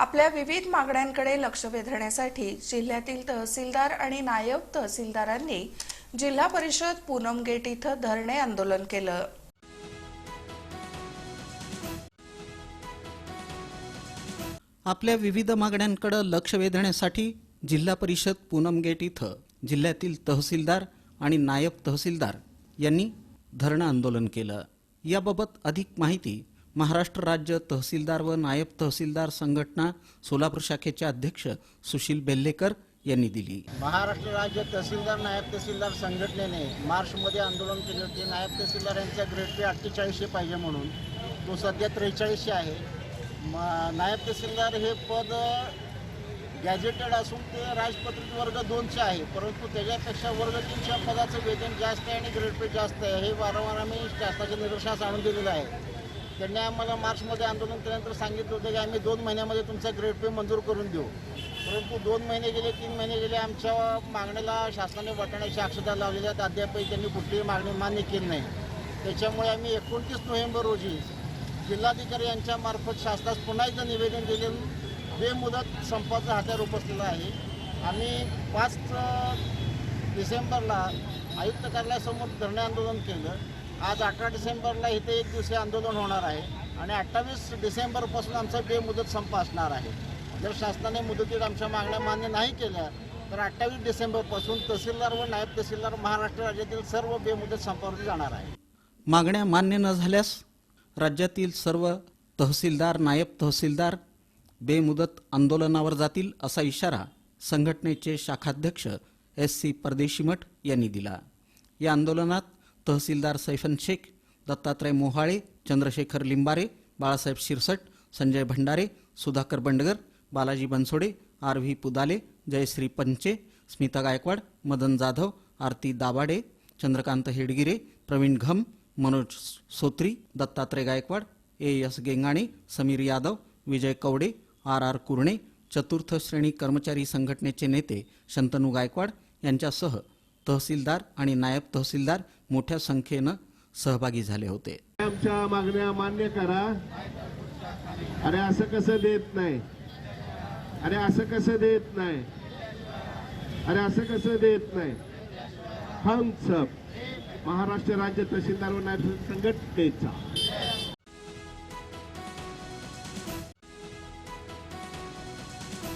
आपल्या विविध मागण्यांकडे लक्ष वेधण्यासाठी जिल्ह्यातील तहसीलदार आणि नायब तहसीलदारांनी जिल्हा परिषद पूनम गेट इथं धरणे आंदोलन केलं. आपल्या विविध मागण्यांकडे लक्ष वेधण्यासाठी जिल्हा परिषद पूनम गेट इथं जिल्ह्यातील तहसीलदार आणि नायब तहसीलदार यांनी धरणं आंदोलन केलं. याबाबत अधिक माहिती महाराष्ट्र राज्य तहसीलदार व नायब तहसीलदार संघटना सोलापूर शाखेचे अध्यक्ष सुशील बेल्लेकर यांनी दिली. महाराष्ट्र राज्य तहसीलदार नायब तहसीलदार संघटनेने मार्चमध्ये आंदोलन केले होते. नायब तहसीलदार यांचा ग्रेड पे अठ्ठेचाळीसशे पाहिजे म्हणून. तो सध्या त्रेचाळीसशे आहे. म नायब तहसीलदार हे पद गॅजेटेड असून ते राजपत्रित वर्ग दोनचे आहे. परंतु त्याच्यापेक्षा वर्ग तीनच्या पदाचं वेतन जास्त आहे आणि ग्रेड पे जास्त आहे. हे वारंवार आम्ही शासनाच्या निदर्शनास आणून दिलेलं आहे. त्यांनी आम्हाला मार्चमध्ये आंदोलन केल्यानंतर सांगितलं होतं की आम्ही दोन महिन्यामध्ये तुमचा ग्रेड पे मंजूर करून देऊ. परंतु दोन महिने गेले तीन महिने गेले आमच्या मागणीला शासनाने वाटण्याची अक्षता लावलेली आहेत. अद्यापही त्यांनी कुठलीही मागणी मान्य केली नाही. त्याच्यामुळे आम्ही एकोणतीस नोव्हेंबर रोजी जिल्हाधिकारी यांच्यामार्फत शासनास पुन्हा एकदा निवेदन दिले. बेमुदत संपाचं हत्यार उपसलेलं आहे. आम्ही पाच डिसेंबरला आयुक्त कार्यालयासमोर धरणे आंदोलन केलं. आज अठरा डिसेंबरला इथे एक दिवसीय आंदोलन होणार आहे आणि अठ्ठावीस डिसेंबरपासून आमचा बेमुदत संप असणार आहे. जर शासनाने मुदतीत आमच्या मागण्या मान्य नाही केल्या तर अठ्ठावीस डिसेंबरपासून तहसीलदार व नायब तहसीलदार महाराष्ट्र राज्यातील सर्व बेमुदत संपावरती जाणार आहे. मागण्या मान्य न झाल्यास राज्यातील सर्व तहसीलदार नायब तहसीलदार बेमुदत आंदोलनावर जातील असा इशारा संघटनेचे शाखाध्यक्ष एस सी परदेशीमठ यांनी दिला. या आंदोलनात तहसीलदार Saifan Shaikh Dattatray Mohale Chandrashekhar Limbare Balasaheb Shirsat Sanjay Bhandare Sudhakar Bandgar Balaji Bansode R V Pudale Jayashree Panche Smita Gaikwad Madan Jadhav Aarti Dabhade Chandrakant Hedgire Pravin Gham Manoj Sotri Dattatray Gaikwad A S Gengane Sameer Yadav Vijay Kawade R R Kurane चतुर्थ श्रेणी कर्मचारी संघटनेचे नेते शंतनू गायकवाड यांच्यासह तहसीलदार आणि नायब तहसीलदार मोठ्या संख्येनं सहभागी झाले होते. आमच्या मागण्या मान्य करा. अरे असं कसं देत नाही? अरे असं कसं देत नाही? अरे असं कसं देत नाही? हम सब महाराष्ट्र राज्य तहसीलदार संघटनेचा.